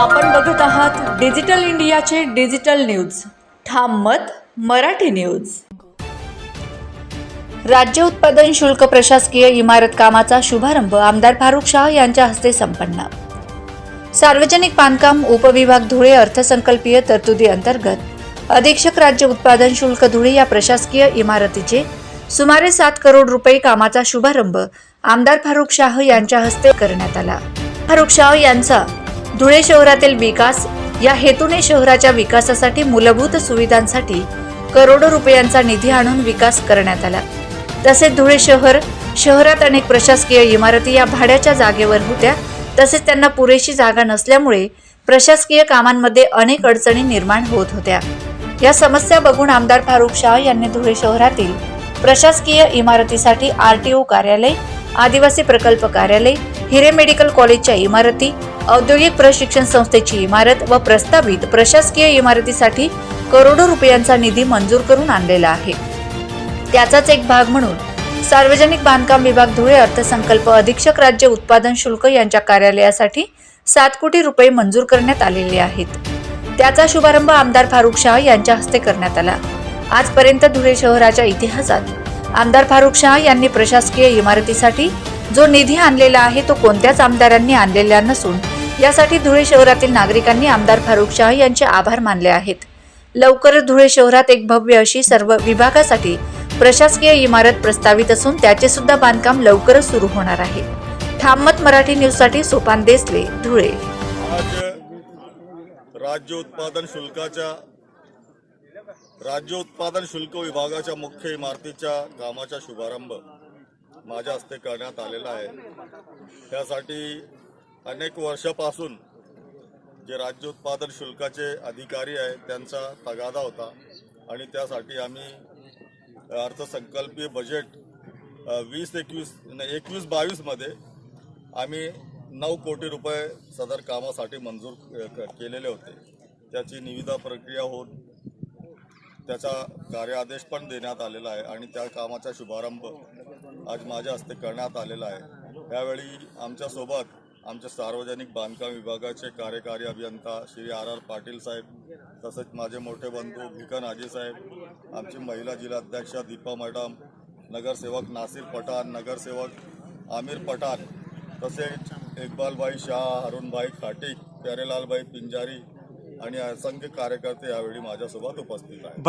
आपण बघत आहात डिजिटल इंडियाचे डिजिटल न्यूज. ठाम मत मराठी न्यूज. राज्य उत्पादन शुल्क प्रशासकीय इमारत कामाचा शुभारंभ आमदार फारुख शाह यांच्या हस्ते संपन्न. सार्वजनिक बांधकाम उपविभाग धुळे अर्थसंकल्पीय तरतुदी अंतर्गत अधीक्षक राज्य उत्पादन शुल्क धुळे या प्रशासकीय इमारतीचे सुमारे सात करोड रुपये कामाचा शुभारंभ आमदार फारुख शाह यांच्या हस्ते करण्यात आला. फारुख शाह यांचा धुळे शहरातील विकास या हेतूने शहराच्या विकासासाठी मूलभूत सुविधांसाठी करोडो रुपयांचा निधी आणून विकास करण्यात आला. तसेच धुळे शहर शहरात अनेक प्रशासकीय इमारती या भाड्याच्या जागेवर होत्या. तसेच त्यांना पुरेशी जागा नसल्यामुळे प्रशासकीय कामांमध्ये अनेक अडचणी निर्माण होत होत्या. या समस्या बघून आमदार फारुख शाह यांनी धुळे शहरातील प्रशासकीय इमारतीसाठी आर टी ओ कार्यालय आदिवासी प्रकल्प कार्यालय हिरे मेडिकल कॉलेजच्या इमारती औद्योगिक प्रशिक्षण संस्थेची इमारत व प्रस्तावित प्रशासकीय इमारतीसाठी करोडो रुपयांचा निधी मंजूर करून आणलेला आहे. त्याचाच एक भाग म्हणून सार्वजनिक बांधकाम विभाग धुळे अर्थसंकल्प अधीक्षक राज्य उत्पादन शुल्क यांच्या कार्यालयासाठी सात कोटी रुपये मंजूर करण्यात आलेले आहेत. त्याचा शुभारंभ आमदार फारुख शाह यांच्या हस्ते करण्यात आला. आजपर्यंत धुळे शहराच्या इतिहासात आमदार फारुख शाह यांनी प्रशासकीय इमारतीसाठी जो निधी आणलेला आहे तो कोणत्याच आमदारांनी आणलेला नसून यासाठी धुळे शहरातील नागरिकांनी आमदार फारुख शाह यांचे आभार मानले आहेत. लवकरच धुळे शहरात एक भव्य अशी सर्व विभागासाठी प्रशासकीय इमारत प्रस्तावित असून त्याचे सुद्धा बांधकाम लवकरच सुरू होणार आहे. ठाममत मराठी न्यूजसाठी सोपान देसले धुळे. आज राज्य उत्पादन शुल्काच्या राज्य उत्पादन शुल्क विभागाच्या मुख्य इमारतीच्या कामाचा शुभारंभ माझ्या हस्ते करण्यात आलेला आहे. त्यासाठी अनेक वर्षापासून जे राज्य उत्पादन शुल्काचे अधिकारी आहेत त्यांचा तगादा होता. आणि त्यासाठी आम्ही अर्थसंकल्पीय बजेट वीस एकवीस एकवीस बावीसमध्ये आम्ही नऊ कोटी रुपये सदर कामासाठी मंजूर क- केलेले होते. त्याची निविदा प्रक्रिया होऊन त्याचा कार्यादेश पण देण्यात आलेला आहे. आणि त्या कामाचा शुभारंभ आज माझ्या हस्ते करण्यात आलेला आहे. यावेळी आमच्यासोबत आमचे सार्वजनिक बांधकाम विभागाचे कार्यकारी अभियंता श्री आर आर पाटील साहेब तसेच माझे मोठे बंधू भिकन आजी साहेब आमची महिला जिल्हाध्यक्षा दीपा मॅडम नगरसेवक नासिर पठाण नगरसेवक आमिर पठाण तसेच इकबालबाई शाह अरुणभाई खाटिक प्यारेलालभाई पिंजारी आणि असंख्य कार्यकर्ते यावेळी माझ्यासोबत उपस्थित आहेत.